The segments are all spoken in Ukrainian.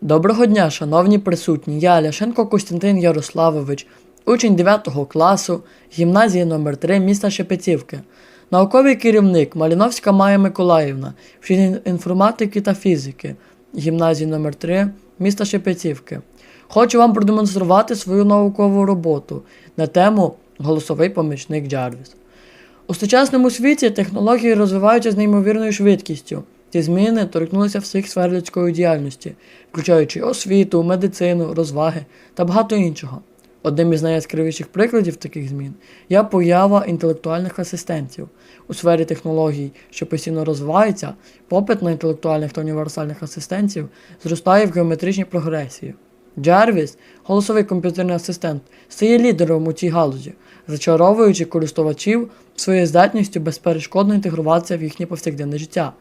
Доброго дня, шановні присутні. Я Ляшенко Костянтин Ярославович, учень 9 класу гімназії номер 3 міста Шепетівки. Науковий керівник Маліновська Майя Миколаївна, вчитель інформатики та фізики гімназії номер 3 міста Шепетівки. Хочу вам продемонструвати свою наукову роботу на тему Голосовий помічник Джарвіс. У сучасному світі технології розвиваються з неймовірною швидкістю. Ці зміни торкнулися всіх сфер людської діяльності, включаючи освіту, медицину, розваги та багато іншого. Одним із найяскравіших прикладів таких змін є поява інтелектуальних асистентів. У сфері технологій, що постійно розвиваються, попит на інтелектуальних та універсальних асистентів зростає в геометричній прогресії. Джарвіс, голосовий комп'ютерний асистент, стає лідером у цій галузі, зачаровуючи користувачів своєю здатністю безперешкодно інтегруватися в їхнє повсякденне життя.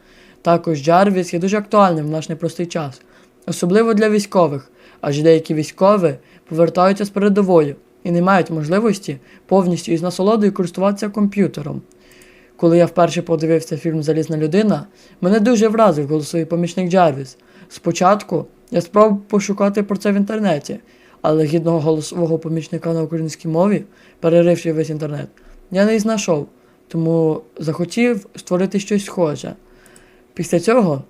Також Джарвіс є дуже актуальним в наш непростий час, особливо для військових, адже деякі військові повертаються з передової і не мають можливості повністю із насолодою користуватися комп'ютером. Коли я вперше подивився фільм Залізна людина, мене дуже вразив голосовий помічник Джарвіс. Спочатку я спробував пошукати про це в інтернеті, але гідного голосового помічника на українській мові, переривши весь інтернет, я не знайшов, тому захотів створити щось схоже. Після цього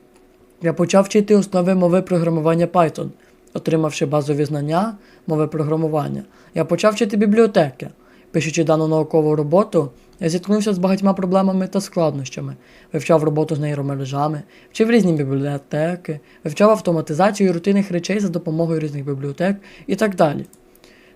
я почав вчити основи мови програмування Python, отримавши базові знання мови програмування. Я почав вчити бібліотеки. Пишучи дану наукову роботу, я зіткнувся з багатьма проблемами та складнощами, вивчав роботу з нейромережами, вчив різні бібліотеки, вивчав автоматизацію рутинних речей за допомогою різних бібліотек і так далі.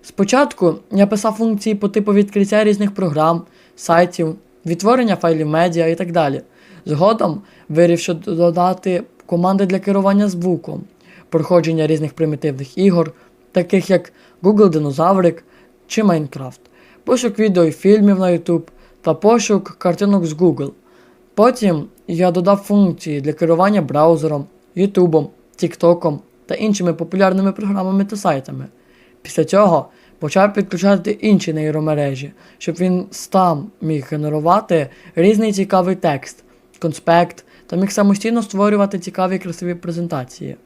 Спочатку я писав функції по типу відкриття різних програм, сайтів, відтворення файлів медіа і так далі. Згодом вирішив додати команди для керування звуком, проходження різних примітивних ігор, таких як Google Динозаврик чи Minecraft, пошук відео і фільмів на YouTube та пошук картинок з Google. Потім я додав функції для керування браузером, Ютубом, Тіктоком та іншими популярними програмами та сайтами. Після цього почав підключати інші нейромережі, щоб він сам міг генерувати різний цікавий текст, конспект та міг самостійно створювати цікаві красиві презентації.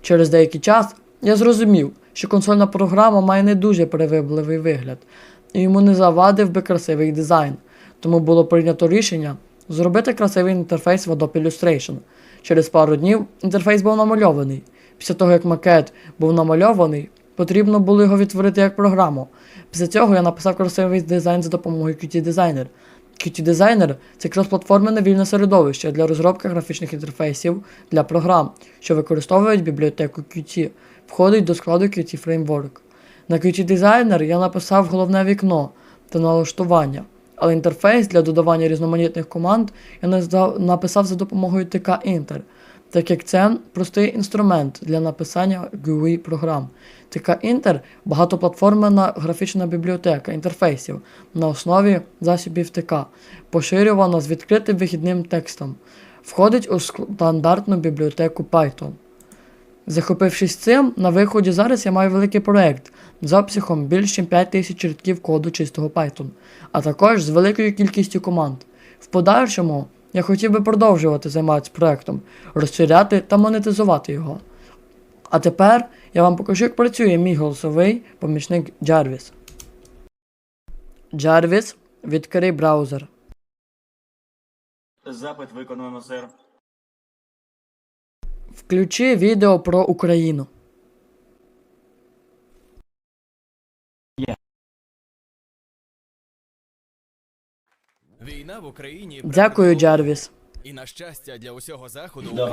Через деякий час я зрозумів, що консольна програма має не дуже привабливий вигляд, і йому не завадив би красивий дизайн, тому було прийнято рішення зробити красивий інтерфейс в Adobe Illustration. Через пару днів інтерфейс був намальований. Після того, як макет був намальований, потрібно було його відтворити як програму. Після цього я написав красивий дизайн за допомогою Qt Designer. Qt Designer – це кросплатформене вільне середовище для розробки графічних інтерфейсів для програм, що використовують бібліотеку Qt, входить до складу Qt Framework. На Qt Designer я написав головне вікно та налаштування, але інтерфейс для додавання різноманітних команд я написав за допомогою TK-Inter, так як це простий інструмент для написання GUI програм. TK-Inter – багатоплатформена графічна бібліотека інтерфейсів на основі засобів ТК, поширювана з відкритим вихідним текстом, входить у стандартну бібліотеку Python. Захопившись цим, на виході зараз я маю великий проект з обсягом більш ніж 5000 рядків коду чистого Python, а також з великою кількістю команд. В подальшому я хотів би продовжувати займатися проектом, розширяти та монетизувати його. А тепер я вам покажу, як працює мій голосовий помічник Jarvis. Jarvis, відкрий браузер. Запит виконано, сер. Включи відео про Україну. Війна в Україні Дякую, Джарвіс. і на щастя для усього заходу До